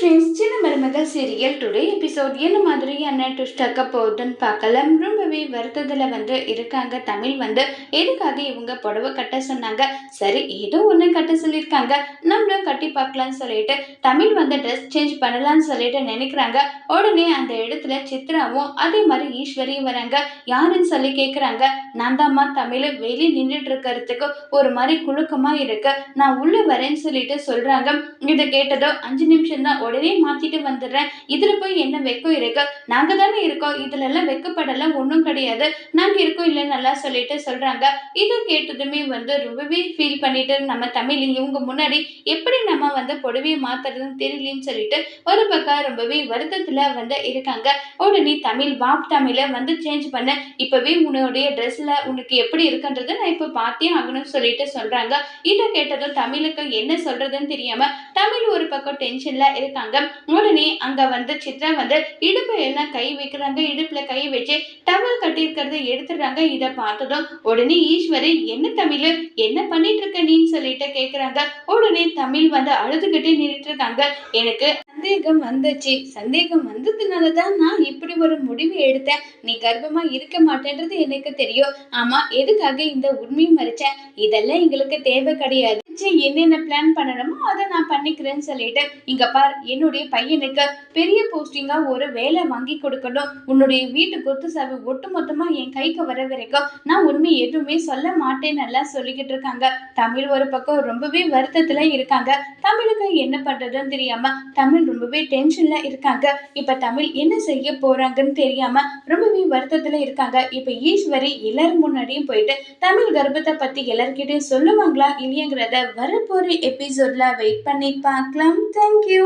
Friends சின்ன மருமகள் serial today episode என்ன மாதிரியான ட்விஸ்ட் ஆக்க போகுதுன்னு பார்க்கலாம். ரொம்பவே வருத்தத்தில் வந்து இருக்காங்க. தமிழ் வந்து எதுக்காக இவங்க புடவை கட்ட சொன்னாங்க? சரி ஏதோ ஒன்று கட்ட சொல்லியிருக்காங்க. நம்மளும் கட்டி பார்க்கலாம்னு சொல்லிட்டு தமிழ் வந்து ட்ரெஸ் சேஞ்ச் பண்ணலாம்னு சொல்லிட்டு நினைக்கிறாங்க. உடனே அந்த இடத்துல சித்ராவும் அதே மாதிரி ஈஸ்வரியும் வராங்க. யாருன்னு சொல்லி கேட்குறாங்க நான் தாம்மா தமிழ் வெளியே நின்றுட்டு இருக்கிறதுக்கு ஒரு மாதிரி குழுக்கமாக இருக்கு. நான் உள்ளே வரேன்னு சொல்லிட்டு சொல்கிறாங்க இதை கேட்டதோ அஞ்சு நிமிஷம் தான் உடனே மாத்திட்டு வந்துடுறேன். இதுல போய் என்ன வெக்கம் இருக்கு? நாங்க தானே இருக்கோம். இதுல எல்லாம் வெக்கப்படலாம் ஒன்றும் கிடையாது. நாங்க இருக்கோம் இல்லை நல்லா சொல்லிட்டு சொல்றாங்க. இதை கேட்டதுமே வந்து ரொம்பவே ஃபீல் பண்ணிட்டு நம்ம தமிழ் இவங்க முன்னாடி எப்படி நம்ம வந்து புடவையை மாத்துறதுன்னு தெரியலன்னு சொல்லிட்டு ஒரு பக்கம் ரொம்பவே வருத்தத்துல வந்து இருக்காங்க. உடனே தமிழ் வாப் தமிழ வந்து சேஞ்ச் பண்ண. இப்பவே உன்னுடைய ட்ரெஸ்ல உனக்கு எப்படி இருக்குன்றதை நான் இப்போ பார்த்தே ஆகணும்னு சொல்லிட்டு சொல்றாங்க. இதை கேட்டதும் தமிழுக்கு என்ன சொல்றதுன்னு தெரியாம தமிழ் ஒரு பக்கம் டென்ஷன்ல இருக்காங்க. உடனே அங்க வந்து சித்ரா வந்து இடுப்பு எல்லாம் கை வைக்கிறாங்க? இடுப்புல கை வச்சு டவல் கட்டி இருக்கிறத எடுத்துடுறாங்க. இதை பார்த்ததும் உடனே ஈஸ்வரி என்ன தமிழ்? என்ன பண்ணிட்டு இருக்க நீன்னு சொல்லிட்டு கேக்குறாங்க. உடனே தமிழ் வந்து அழுதுகிட்டே நின்றுட்டு இருக்காங்க. எனக்கு சந்தேகம் வந்துச்சு. சந்தேகம் வந்ததுனால தான் நான் இப்படி ஒரு முடிவு எடுத்தேன். நீ கர்ப்பமா இருக்க மாட்டேன்றது எனக்கு தெரியும். ஆமா எதுக்காக இந்த உண்மையை மறைச்ச? இதெல்லாம் எங்களுக்கு தேவை கிடையாது. என்னென்ன பிளான் பண்ணணுமோ அதை நான் பண்ணிக்கிறேன்னு சொல்லிட்டு இங்க பார் என்னுடைய பையனுக்கு பெரிய போஸ்டிங்கா ஒரு வேலை வாங்கி கொடுக்கணும். உன்னுடைய வீட்டு கொத்து சாவி ஒட்டு மொத்தமா என் கைக்கு வர வரைக்கும் நான் உண்மை எதுவுமே சொல்ல மாட்டேன்னு எல்லாம் சொல்லிக்கிட்டு இருக்காங்க. தமிழ் ஒரு பக்கம் ரொம்பவே வருத்தத்துல இருக்காங்க. தமிழுக்கு என்ன பண்றதுன்னு தெரியாம தமிழ் ரொம்பவே டென்ஷன்ல இருக்காங்க. இப்ப தமிழ் என்ன செய்ய போறாங்கன்னு தெரியாம ரொம்பவே வருத்தத்துல இருக்காங்க. இப்ப ஈஸ்வரி எல்லாரும் முன்னாடியும் போயிட்டு தமிழ் கர்ப்பத்தை பத்தி எல்லார்கிட்டயும் சொல்லுவாங்களா இல்லையங்கிறத வரப்போற எபிசோட்ல வெயிட் பண்ணி பார்க்கலாம். தேங்க்யூ